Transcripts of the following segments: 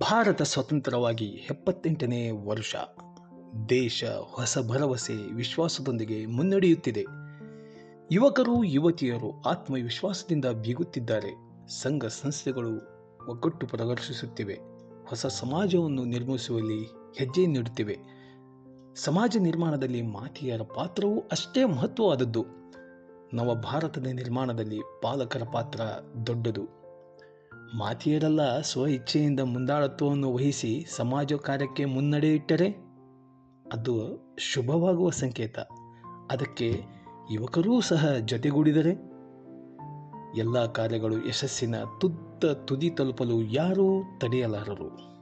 ಭಾರತ ಸ್ವತಂತ್ರವಾಗಿ ಎಪ್ಪತ್ತೆಂಟನೇ ವರ್ಷ. ದೇಶ ಹೊಸ ಭರವಸೆ ವಿಶ್ವಾಸದೊಂದಿಗೆ ಮುನ್ನಡೆಯುತ್ತಿದೆ. ಯುವಕರು, ಯುವತಿಯರು ಆತ್ಮವಿಶ್ವಾಸದಿಂದ ಬೀಗುತ್ತಿದ್ದಾರೆ ಸಂಘ ಸಂಸ್ಥೆಗಳು ಒಗ್ಗಟ್ಟು ಪ್ರದರ್ಶಿಸುತ್ತಿವೆ. ಹೊಸ ಸಮಾಜವನ್ನು ನಿರ್ಮಿಸುವಲ್ಲಿ ಹೆಜ್ಜೆ ನೀಡುತ್ತಿವೆ. ಸಮಾಜ ನಿರ್ಮಾಣದಲ್ಲಿ ಮಾತೆಯರ ಪಾತ್ರವೂ ಅಷ್ಟೇ ಮಹತ್ವವಾದದ್ದು. ನವ ಭಾರತದ ನಿರ್ಮಾಣದಲ್ಲಿ ಪಾಲಕರ ಪಾತ್ರ ದೊಡ್ಡದು. ಮಾತೆಯರೆಲ್ಲ ಸ್ವ ಇಚ್ಛೆಯಿಂದ ಮುಂದಾಳತ್ವವನ್ನು ವಹಿಸಿ ಸಮಾಜ ಕಾರ್ಯಕ್ಕೆ ಮುನ್ನಡೆಯಿಟ್ಟರೆ ಅದು ಶುಭವಾಗುವ ಸಂಕೇತ. ಅದಕ್ಕೆ ಯುವಕರೂ ಸಹ ಜೊತೆಗೂಡಿದರೆ. ಎಲ್ಲ ಕಾರ್ಯಗಳು ಯಶಸ್ಸಿನ ತುತ್ತ ತುದಿ ತಲುಪಲು ಯಾರೂ ತಡೆಯಲಾರರು.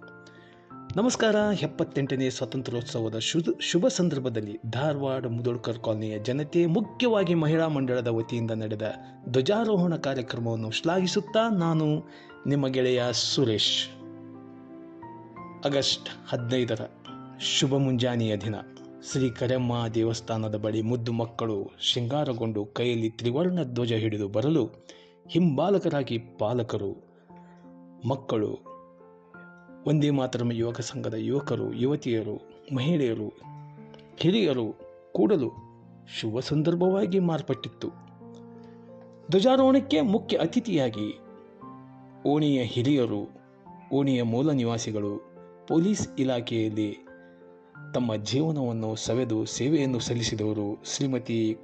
ನಮಸ್ಕಾರ, ಎಪ್ಪತ್ತೆಂಟನೇ ಸ್ವಾತಂತ್ರ್ಯೋತ್ಸವದ ಶುಭ ಶುಭ ಸಂದರ್ಭದಲ್ಲಿ ಧಾರವಾಡ ಮುದೋಳ್ಕರ್ ಕಾಲನಿಯ ಜನತೆ, ಮುಖ್ಯವಾಗಿ ಮಹಿಳಾ ಮಂಡಳದ ವತಿಯಿಂದ ನಡೆದ ಧ್ವಜಾರೋಹಣ ಕಾರ್ಯಕ್ರಮವನ್ನು ಶ್ಲಾಘಿಸುತ್ತಾ ನಾನು ನಿಮ್ಮ ಗೆಳೆಯ ಸುರೇಶ್. ಆಗಸ್ಟ್ ಹದಿನೈದರ ಶುಭ ಮುಂಜಾನೆಯ ದಿನ. ಶ್ರೀ ಕರೆಮ್ಮ ದೇವಸ್ಥಾನದ ಬಳಿ ಮುದ್ದು ಮಕ್ಕಳು ಶೃಂಗಾರಗೊಂಡು ಕೈಯಲ್ಲಿ ತ್ರಿವರ್ಣ ಧ್ವಜ ಹಿಡಿದು ಬರಲು ಹಿಂಬಾಲಕರಾಗಿ ಪಾಲಕರು, ಮಕ್ಕಳು ಒಂದೇ ಮಾತ್ರಮ ಯುವಕ ಸಂಘದ ಯುವಕರು, ಯುವತಿಯರು, ಮಹಿಳೆಯರು, ಹಿರಿಯರು ಕೂಡಲು ಶುಭ ಸಂದರ್ಭವಾಗಿ ಮಾರ್ಪಟ್ಟಿತ್ತು. ಧ್ವಜಾರೋಹಣಕ್ಕೆ ಮುಖ್ಯ ಅತಿಥಿಯಾಗಿ ಓಣಿಯ ಹಿರಿಯರು, ಓಣಿಯ ಮೂಲ ನಿವಾಸಿಗಳು, ಪೊಲೀಸ್ ಇಲಾಖೆಯಲ್ಲಿ ತಮ್ಮ ಜೀವನವನ್ನು ಸವೆದು ಸೇವೆಯನ್ನು ಸಲ್ಲಿಸಿದವರು ಶ್ರೀಮತಿ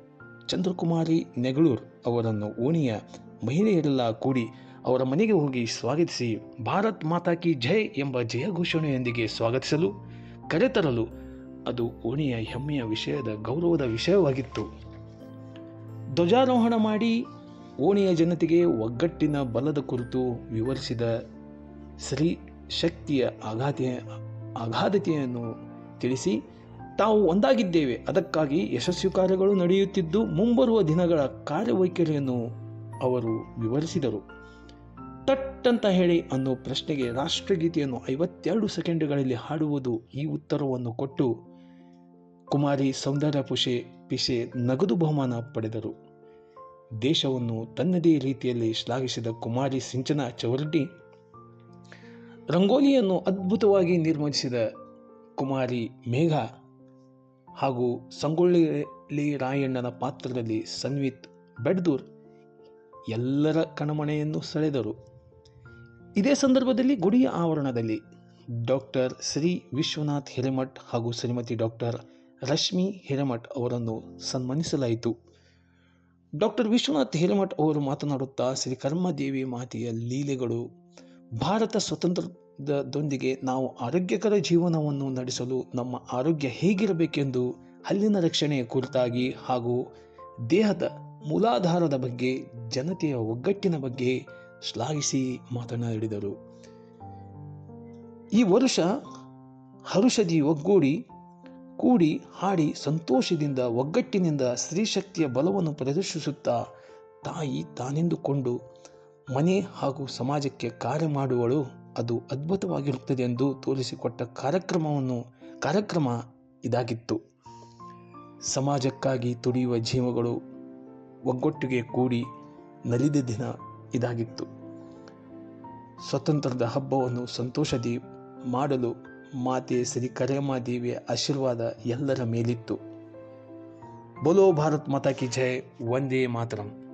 ಚಂದ್ರಕುಮಾರಿ ನೆಗಳೂರ್ ಅವರನ್ನು ಓಣಿಯ ಮಹಿಳೆಯರೆಲ್ಲ ಕೂಡಿ ಅವರ ಮನೆಗೆ ಹೋಗಿ ಸ್ವಾಗತಿಸಿ, ಭಾರತ್ ಮಾತಾ ಕಿ ಜೈ ಎಂಬ ಜಯ ಘೋಷಣೆಯೊಂದಿಗೆ ಸ್ವಾಗತಿಸಲು ಕರೆತರಲು ಅದು ಓಣಿಯ ಹೆಮ್ಮೆಯ ವಿಷಯದ ಗೌರವದ ವಿಷಯವಾಗಿತ್ತು. ಧ್ವಜಾರೋಹಣ ಮಾಡಿ ಓಣಿಯ ಜನತೆಗೆ ಒಗ್ಗಟ್ಟಿನ ಬಲದ ಕುರಿತು ವಿವರಿಸಿದ ಸ್ತ್ರೀ ಶಕ್ತಿಯ ಆಘಾತ ಅಗಾಧತೆಯನ್ನು ತಿಳಿಸಿ, ತಾವು ಒಂದಾಗಿದ್ದೇವೆ. ಅದಕ್ಕಾಗಿ ಯಶಸ್ವಿ ಕಾರ್ಯಗಳು ನಡೆಯುತ್ತಿದ್ದು, ಮುಂಬರುವ ದಿನಗಳ ಕಾರ್ಯವೈಖರಿಯನ್ನು ಅವರು ವಿವರಿಸಿದರು. ತಟ್ ಅಂತ ಹೇಳಿ ಅನ್ನೋ ಪ್ರಶ್ನೆಗೆ ರಾಷ್ಟ್ರಗೀತೆಯನ್ನು ಐವತ್ತೆರಡು ಸೆಕೆಂಡ್ಗಳಲ್ಲಿ ಹಾಡುವುದು ಈ ಉತ್ತರವನ್ನು ಕೊಟ್ಟು ಕುಮಾರಿ ಸೌಂದರ್ಯ ಪುಷೆ ಪಿಶೆ ನಗದು ಬಹುಮಾನ ಪಡೆದರು. ದೇಶವನ್ನು ತನ್ನದೇ ರೀತಿಯಲ್ಲಿ ಶ್ಲಾಘಿಸಿದ ಕುಮಾರಿ ಸಿಂಚನ ಚೌರಡ್ಡಿ ರಂಗೋಲಿಯನ್ನು ಅದ್ಭುತವಾಗಿ ನಿರ್ಮಿಸಿದ ಕುಮಾರಿ ಮೇಘ ಹಾಗೂ ಸಂಗೊಳ್ಳಿ ರಾಯಣ್ಣನ ಪಾತ್ರದಲ್ಲಿ ಸನ್ವಿತ್ ಬೆಡ್ದೂರ್ ಎಲ್ಲರ ಕಣಮಣೆಯನ್ನು ಸೆಳೆದರು. ಇದೇ ಸಂದರ್ಭದಲ್ಲಿ ಗುಡಿಯ ಆವರಣದಲ್ಲಿ ಡಾಕ್ಟರ್ ಶ್ರೀ ವಿಶ್ವನಾಥ್ ಹಿರೇಮಠ್ ಹಾಗೂ ಶ್ರೀಮತಿ ಡಾಕ್ಟರ್ ರಶ್ಮಿ ಹಿರೇಮಠ್ ಅವರನ್ನು ಸನ್ಮಾನಿಸಲಾಯಿತು. ಡಾಕ್ಟರ್ ವಿಶ್ವನಾಥ್ ಹಿರೇಮಠ್ ಅವರು ಮಾತನಾಡುತ್ತಾ ಶ್ರೀ ಕರ್ಮದೇವಿ ಮಾತೆಯ ಲೀಲೆಗಳು ಭಾರತ ಸ್ವತಂತ್ರದೊಂದಿಗೆ ನಾವು ಆರೋಗ್ಯಕರ ಜೀವನವನ್ನು ನಡೆಸಲು ನಮ್ಮ ಆರೋಗ್ಯ ಹೇಗಿರಬೇಕೆಂದು ಹಲ್ಲಿನ ರಕ್ಷಣೆಯ ಕುರಿತಾಗಿ ಹಾಗೂ ದೇಹದ ಮೂಲಾಧಾರದ ಬಗ್ಗೆ ಜನತೆಯ ಒಗ್ಗಟ್ಟಿನ ಬಗ್ಗೆ ಶ್ಲಾಘಿಸಿ ಮಾತನಾಡಿದರು ಈ ವರುಷ ಹರುಷದಿ ಒಗ್ಗೂಡಿ, ಕೂಡಿ ಹಾಡಿ ಸಂತೋಷದಿಂದ ಒಗ್ಗಟ್ಟಿನಿಂದ ಸ್ತ್ರೀಶಕ್ತಿಯ ಬಲವನ್ನು ಪ್ರದರ್ಶಿಸುತ್ತಾ ತಾಯಿ ತಾನೆಂದುಕೊಂಡು ಮನೆ ಹಾಗೂ ಸಮಾಜಕ್ಕೆ ಕಾರ್ಯ ಮಾಡುವಳು, ಅದು ಅದ್ಭುತವಾಗಿರುತ್ತದೆ ಎಂದು ತೋರಿಸಿಕೊಟ್ಟ ಕಾರ್ಯಕ್ರಮವನ್ನು, ಕಾರ್ಯಕ್ರಮ ಇದಾಗಿತ್ತು. ಸಮಾಜಕ್ಕಾಗಿ ತುಡಿಯುವ ಜೀವಗಳು ಒಗ್ಗಟ್ಟಿಗೆ ಕೂಡಿ ನಲಿದ ದಿನ ಇದಾಗಿತ್ತು. ಸ್ವತಂತ್ರದ ಹಬ್ಬವನ್ನು ಸಂತೋಷದಿ ಮಾಡಲು ಮಾತೆ ಶ್ರೀ ಕರೇಮಾದೇವಿಯ ಆಶೀರ್ವಾದ ಎಲ್ಲರ ಮೇಲಿತ್ತು. ಬೋಲೋ ಭಾರತ್ ಮಾತಾ ಕಿ ಜಯ್ ವಂದೇ ಮಾತರಂ.